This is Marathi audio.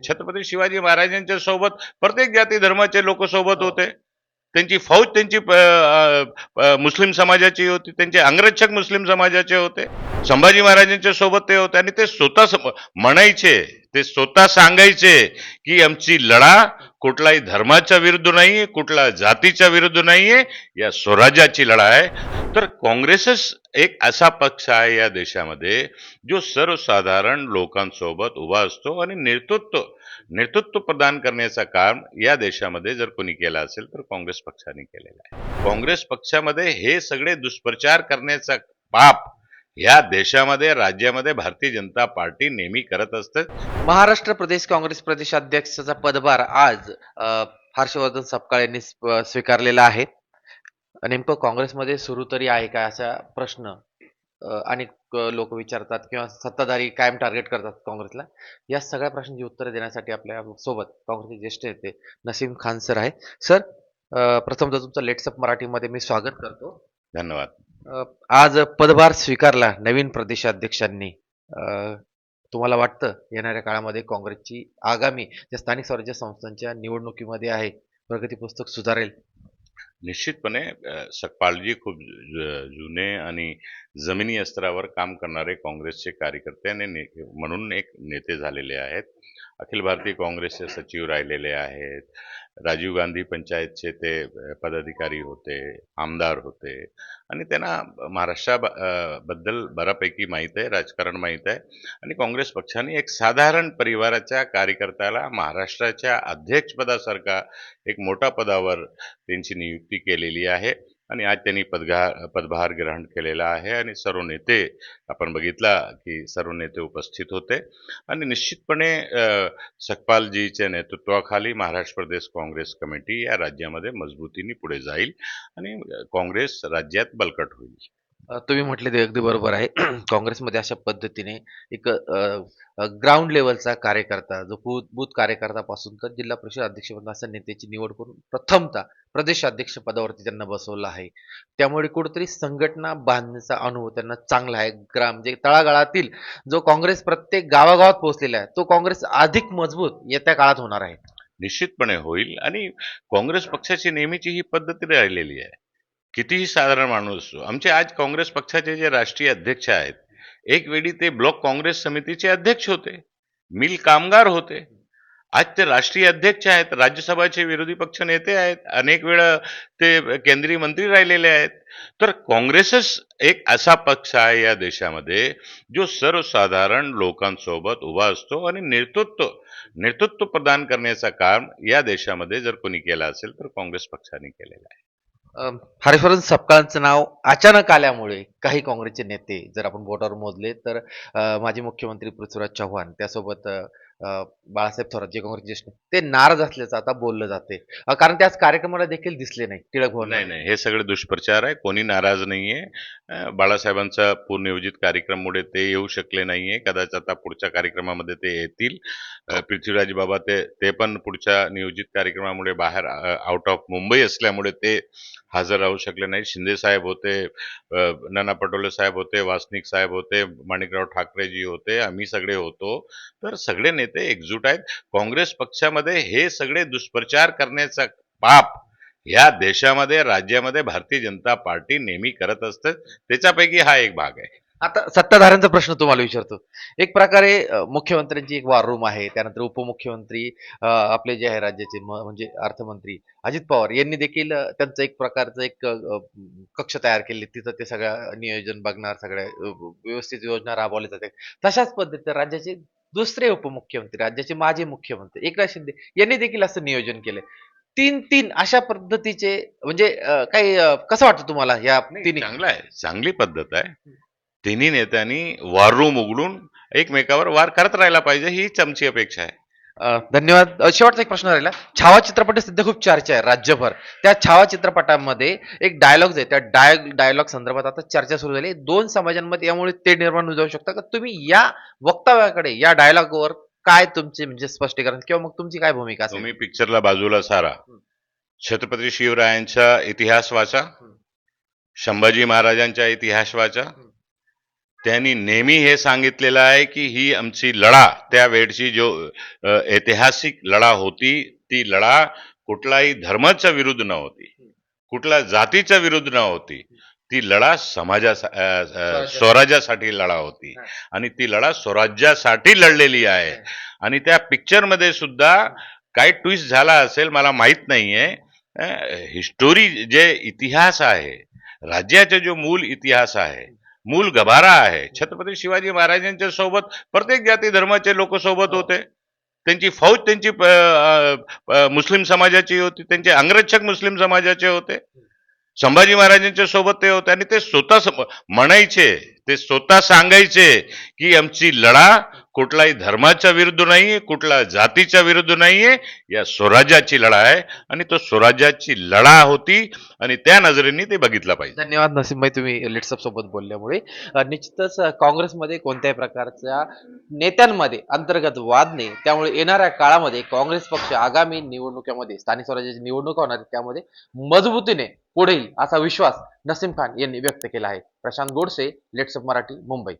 छत्रपती शिवाजी महाराजांच्या सोबत प्रत्येक जाती धर्माचे लोक सोबत होते. त्यांची फौज त्यांची मुस्लिम समाजाची होती. त्यांचे अंगरक्षक मुस्लिम समाजाचे होते. संभाजी महाराजांच्या सोबत ते होते आणि ते स्वतः म्हणायचे. ते स्वतः सांगायचे की आमची लढा कुठलाही धर्माच्या विरुद्ध नाहीये कुठला जातीच्या विरुद्ध नाहीये या स्वराज्याची लढा आहे. तर काँग्रेसच एक असा पक्ष आहे या देशामध्ये जो सर्वसाधारण लोकांसोबत उभा असतो आणि नेतृत्व नेतृत्व प्रदान करण्याचं काम या देशामध्ये जर कोणी केलं असेल तर काँग्रेस पक्षाने केलेलं आहे. काँग्रेस पक्षामध्ये हे सगळे दुष्प्रचार करण्याचा पाप या देशामध्ये राज्यामध्ये भारतीय जनता पार्टी नेहमी करत असते. महाराष्ट्र प्रदेश काँग्रेस प्रदेशाध्यक्षाचा पदभार आज हर्षवर्धन सपकाळ यांनी स्व- स्वीकारलेला आहे. नेमकं काँग्रेसमध्ये सुरू तरी आहे का असा प्रश्न अनेक लोक विचारतात किंवा सत्ताधारी कायम टार्गेट करतात काँग्रेसला. या सगळ्या प्रश्नांची उत्तरं देण्यासाठी आपल्यासोबत काँग्रेसचे ज्येष्ठ नेते नसीम खान सर आहे सर प्रथम तर तुमचं लेट्सअप मराठीमध्ये मी स्वागत करतो. धन्यवाद. आज पदभार स्वीकारला नवीन प्रदेशाध्यक्षांनी. तुम्हाला वाटतं येणाऱ्या काळामध्ये काँग्रेसची आगामी ज्या स्थानिक स्वराज्य संस्थांच्या निवडणुकीमध्ये आहे प्रगती पुस्तक सुधारेल? निश्चितपणे सकपालजी खूप जुने आणि जमिनी स्तरावर काम करणारे काँग्रेसचे कार्यकर्ते आणि म्हणून एक नेते झालेले आहेत. अखिल भारतीय काँग्रेसचे सचिव राहिलेले आहेत. राजीव गांधी पंचायतचे ते पदाधिकारी होते आमदार होते. आणि त्यांना महाराष्ट्रा बद्दल बऱ्यापैकी माहीत आहे राजकारण माहीत आहे. आणि काँग्रेस पक्षाने एक साधारण परिवाराच्या कार्यकर्त्याला महाराष्ट्राच्या अध्यक्षपदासारखा एक मोठा पदावर त्यांची नियुक्ती केलेली आहे. आणि आज त्यांनी पदघा पदभार ग्रहण केलेला आहे आणि सर्व नेते आपण बघितला की सर्व नेते उपस्थित होते. आणि निश्चितपणे सकपालजीच्या नेतृत्वाखाली महाराष्ट्र प्रदेश काँग्रेस कमिटी या राज्यामध्ये मजबूतीने पुढे जाईल आणि काँग्रेस राज्यात बलकट होईल. तुम्ही म्हटले ते अगदी बरोबर आहे. काँग्रेसमध्ये अशा पद्धतीने एक ग्राउंड लेवलचा कार्यकर्ता जो बूथ कार्यकर्तापासून कार्यकर्त्यापासून तर जिल्हा परिषद अध्यक्षपदा अशा नेत्याची निवड करून प्रथमतः प्रदेश अध्यक्ष पदावरती त्यांना बसवलं आहे. त्यामुळे कुठेतरी संघटना बांधण्याचा अनुभव त्यांना चांगला आहे. ग्राम म्हणजे तळागाळातील जो काँग्रेस प्रत्येक गावागावात पोहोचलेला आहे तो काँग्रेस अधिक मजबूत येत्या काळात होणार आहे. निश्चितपणे होईल. आणि काँग्रेस पक्षाची नेहमीची ही पद्धती राहिलेली आहे. कितीही साधारण माणूस असो आमचे आज काँग्रेस पक्षाचे जे राष्ट्रीय अध्यक्ष आहेत एक वेळी ते ब्लॉक काँग्रेस समितीचे अध्यक्ष होते मिल कामगार होते. आज ते राष्ट्रीय अध्यक्ष आहेत राज्यसभाचे विरोधी पक्ष नेते आहेत अनेक वेळा ते केंद्रीय मंत्री राहिलेले आहेत. तर काँग्रेसच एक असा पक्ष आहे या देशामध्ये जो सर्वसाधारण लोकांसोबत उभा असतो आणि नेतृत्व नेतृत्व प्रदान करण्याचं काम या देशामध्ये जर कोणी केलं असेल तर काँग्रेस पक्षाने केलेलं आहे. अम, हर्षवर्धन सपकाळांचं नाव अचानक आल्यामुळे काही काँग्रेसचे नेते जर आपण बोटावर मोजले तर माजी मुख्यमंत्री पृथ्वीराज चव्हाण त्यासोबत बाळासाहेब थोरात जे काँग्रेस ज्येष्ठ ते नाराज असल्याचं आता बोललं जाते कारण त्याच कार्यक्रमाला देखील दिसले नाही टिळक भवन. नाही नाही हे सगळे दुष्प्रचार आहे. कोणी नाराज नाहीये. बाळासाहेबांचा पूर्वनियोजित कार्यक्रममुळे ते येऊ शकले नाहीये. कदाचित आता पुढच्या कार्यक्रमामध्ये ते येतील. पृथ्वीराज बाबा ते ते पण पुढच्या नियोजित कार्यक्रमामुळे बाहेर आउट ऑफ मुंबई असल्यामुळे ते हजर राहू शकले नाही शिंदे साहेब होते नाना पटोले साहेब होते वासनिक साहेब होते माणिकराव ठाकरेजी होते आम्ही सगळे होतो. तर सगळे नेते एकजूट आहेत. काँग्रेस पक्षामध्ये हे सगळे दुष्प्रचार करण्याचा पाप या देशामध्ये राज्यामध्ये भारतीय जनता पार्टी नेहमी करत असते. त्याच्यापैकी हा एक भाग आहे. आता सत्ताधाऱ्यांचा प्रश्न तुम्हाला विचारतो. एक प्रकारे मुख्यमंत्र्यांची एक वॉर रूम आहे. त्यानंतर उपमुख्यमंत्री आपले जे आहे राज्याचे म्हणजे अर्थमंत्री अजित पवार यांनी देखील त्यांचं एक प्रकारचं एक कक्ष तयार केले. तिथं ते सगळं नियोजन बघणार सगळ्या व्यवस्थित योजना राबवल्या जाते तशाच पद्धतीने राज्याचे दुसरे उपमुख्यमंत्री राज्याचे माजी मुख्यमंत्री एकनाथ शिंदे यांनी देखील असं नियोजन केलंय. तीन तीन अशा पद्धतीचे म्हणजे काही कसं वाटतं तुम्हाला या तिन्ही? चांगलं आहे चांगली पद्धत आहे. तिन्ही नेत्यांनी वॉर रूम उघडून एकमेकावर वार करत राहायला पाहिजे हीच आमची अपेक्षा आहे. धन्यवाद. शेवटचा एक प्रश्न राहिला. छावा चित्रपट सध्या खूप चर्चा आहे राज्यभर. त्या छावा चित्रपटामध्ये एक डायलॉग आहे. त्या डाय डायलॉग संदर्भात आता चर्चा सुरू झाली. दोन समाजांमध्ये यामुळे ते निर्माण होऊ जाऊ शकतं का? तुम्ही या वक्तव्याकडे या डायलॉगवर काय तुमचे म्हणजे स्पष्टीकरण किंवा मग तुमची काय भूमिका तुम्ही पिक्चरला बाजूला सारा. छत्रपती शिवरायांचा इतिहास वाचा. संभाजी महाराजांचा इतिहास वाचा. त्यांनी नेहमी हे सांगितलेलं आहे की ही आमची लढा त्या वेळची जो ऐतिहासिक लढा होती ती लढा कुठलाही धर्माच्या विरुद्ध न होती कुठल्या जातीच्या विरुद्ध न होती ती लढा समाजा स्वराज्यासाठी. लढा होती. आणि ती लढा स्वराज्यासाठी लढलेली आहे. आणि त्या पिक्चरमध्ये सुद्धा काय ट्विस्ट झाला असेल मला माहीत नाहीये. हिस्टोरी जे इतिहास आहे राज्याचा जो मूल इतिहास आहे मूल गभारा आहे. छत्रपती शिवाजी महाराजांच्या सोबत प्रत्येक जाती धर्माचे लोक सोबत होते. त्यांची फौज त्यांची मुस्लिम समाजाची होती. त्यांचे अंगरक्षक मुस्लिम समाजाचे होते. संभाजी महाराजांच्या सोबत ते होते. आणि ते स्वतः म्हणायचे ते स्वतः सांगायचे की आमची लढा कुठलाही धर्माच्या विरुद्ध नाहीये कुठला जातीच्या विरुद्ध नाहीये या स्वराज्याची लढा आहे आणि तो स्वराज्याची लढा होती आणि त्या नजरेने ते बघितलं पाहिजे. धन्यवाद नसीमभाई तुम्ही लिट्सअप सोबत बोलल्यामुळे. निश्चितच काँग्रेसमध्ये कोणत्याही प्रकारच्या नेत्यांमध्ये अंतर्गत वाद नाही. त्यामुळे येणाऱ्या काळामध्ये काँग्रेस पक्ष आगामी निवडणुकीमध्ये स्थानिक स्वराज्याची निवडणूक होणार त्यामध्ये मजबूतीने पुढे असा विश्वास नसीम खान यांनी व्यक्त केला आहे. प्रशांत गोडसे लेट्सअप मराठी मुंबई.